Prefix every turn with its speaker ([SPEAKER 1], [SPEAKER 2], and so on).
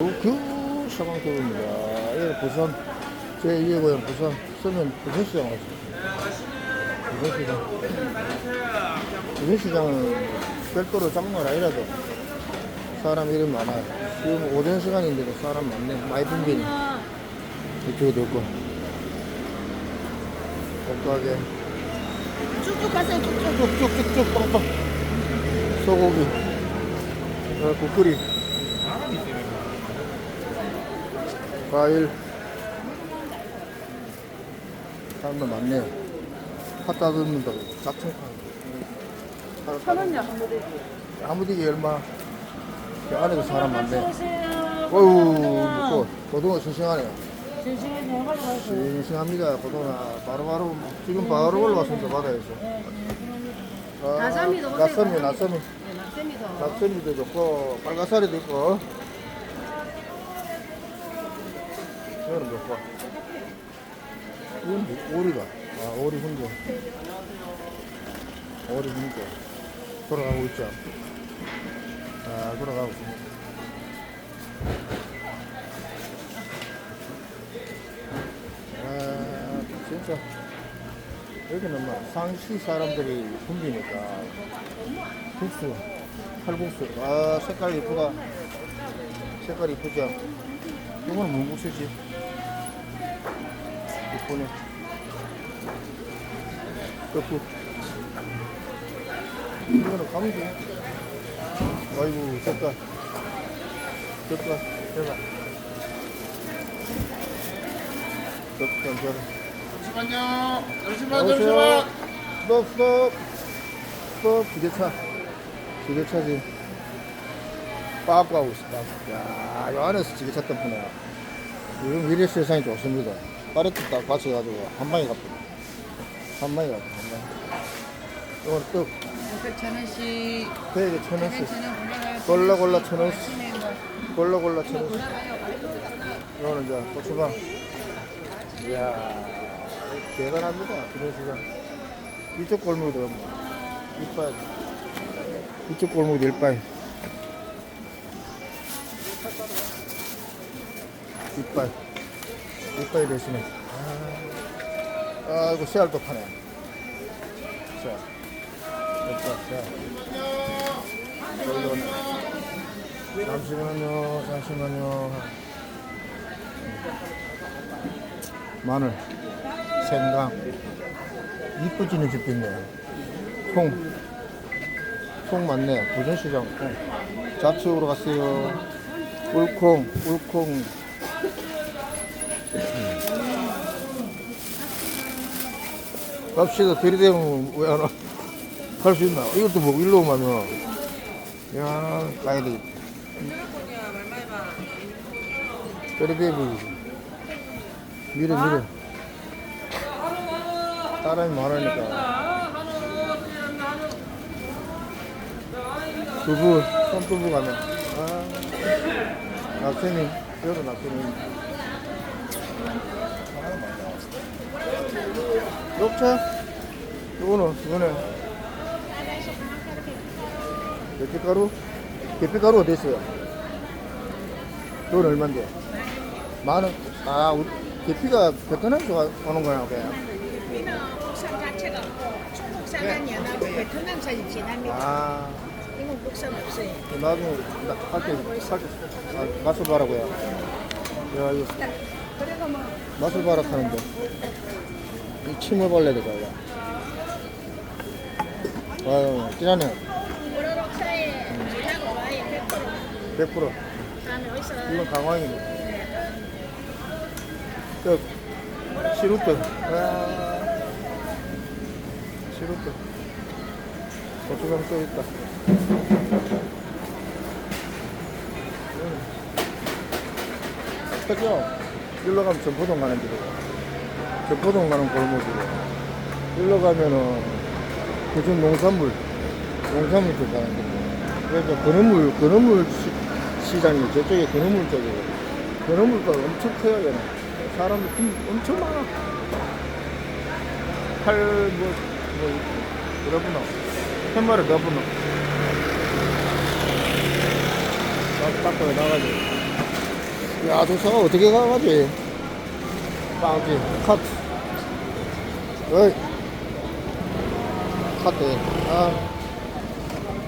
[SPEAKER 1] 그 사방도로입니다. 예, 부산, 제 2의 고향 부산, 서면 부산시장 왔어요. 부산시장. 부산시장은 별도로 잡는 건 아니라도 사람 이름 많아요. 지금 오전 시간인데도 사람 많네. 많이 붐비네. 이쪽에도 있고. 옷가게.
[SPEAKER 2] 쭉쭉 가세요, 쭉쭉.
[SPEAKER 1] 쭉쭉쭉쭉 빵빵. 소고기. 어, 국거리. 과일. 사람들 많네요. 팥 따듬는다고 짝퉁 파.
[SPEAKER 2] 천 원요, 한 무대.
[SPEAKER 1] 아무데게 얼마? 그 안에도 사람 많네. 어우, 또 고등어 싱싱하네요. 싱싱합니다. 고등어 바로바로 지금 바로 올라왔습니다. 바다에서. 아,
[SPEAKER 2] 나삼이도 오세요,
[SPEAKER 1] 나섬이,
[SPEAKER 2] 나삼이.
[SPEAKER 1] 나섬이.
[SPEAKER 2] 네, 낙쌤이도.
[SPEAKER 1] 낙선이도 좋고 빨가사리도 있고 이거는 몇 번? 이건 뭐, 오리가 아 오리 훈제 오리 훈제 돌아가고 있죠 아 돌아가고 있습니다 아 진짜 여기는 막 상시 사람들이 붐비니까 국수, 칼국수. 아, 색깔 이쁘다. 색깔 이쁘죠? 이거는 문국수지. 이쁘네. 떡국. 이거는 감기. 아이고, 색깔. 색깔, 대박. 색깔, 대박.
[SPEAKER 3] 잠시만요. 잠시만. 잠시만.
[SPEAKER 1] 스톱, 스톱. 스톱, 기계차. 기계차지. 빠꾸 하고 있어, 빠꾸. 야, 이 안에서 기계차 tem프네. 요즘 미래 세상이 좋습니다. 파레트 딱 받쳐가지고 한 방에 갑니다. 한 방에 갑니다, 한 방에. 이건 떡,
[SPEAKER 2] 이렇게 천 원씩.
[SPEAKER 1] 대게 천 원씩. 골라 골라 천 원씩. 골라 골라 천 원씩. 이거는 이제 고추장. 이야, 대단합니다. 기내 시장. 이쪽 골목도 뭐, 이빨. 이쪽 골목도 일빨. 이빨. 이빨이 대신에. 아, 아이고, 씨알도 파네. 자, 이빨, 자. 여기도 오네. 잠시만요, 잠시만요. 마늘, 생강, 이쁘지는 집도 있네. 콩, 콩 많네. 부전시장 콩. 잡채우러 갔어요. 울콩, 울콩. 음. 갑시다. 들이대면 왜안 와? 갈 수 있나? 이것도 뭐, 일로 오면. 야, 가야 되겠다. 들이대면. 미래 미래 사람이 많으니까 두부 손두부 가면 아 낙생이 여러 낙생이 녹차? 이거는 이거는. 계피가루? 계피가루 어디 있어요? 그건 얼만데? 만 원 아 우리 계피가 베트남에서 오는 거야 그냥?
[SPEAKER 4] 우리는 국산 자체가 없고 중국산은 연하고 베트남산이 진합니다.
[SPEAKER 1] 아.
[SPEAKER 4] 이건 국산 없어요.
[SPEAKER 1] 나중에 할때 살때 아, 맛을 봐라고요? 야 이거.
[SPEAKER 4] 뭐.
[SPEAKER 1] 맛을 봐라 하는데 이 되까 이거 아유
[SPEAKER 4] 와인 100%
[SPEAKER 1] 100%
[SPEAKER 4] 안에 어디서
[SPEAKER 1] 이건 강황이네 떡 시루떡 아, 시루떡 고추장 또 있다. 그죠? 일로 가면 전포동 가는 길이고 전포동 가는 골목이고 일로 가면은 그중 농산물 농산물 쪽 가는 길이고. 그래서 건어물 건어물 시, 시장이 저쪽에 건어물 쪽이고. 건어물가 엄청 커요 얘는. 사람들 엄청 많아. 팔뭐 뭐, 여러 분 나와 팻말을 몇분 나와 딱 닦고 나가지고. 야, 저 차가 어떻게 가가지? 빵지, 컷. 어이. 컷 돼. 아.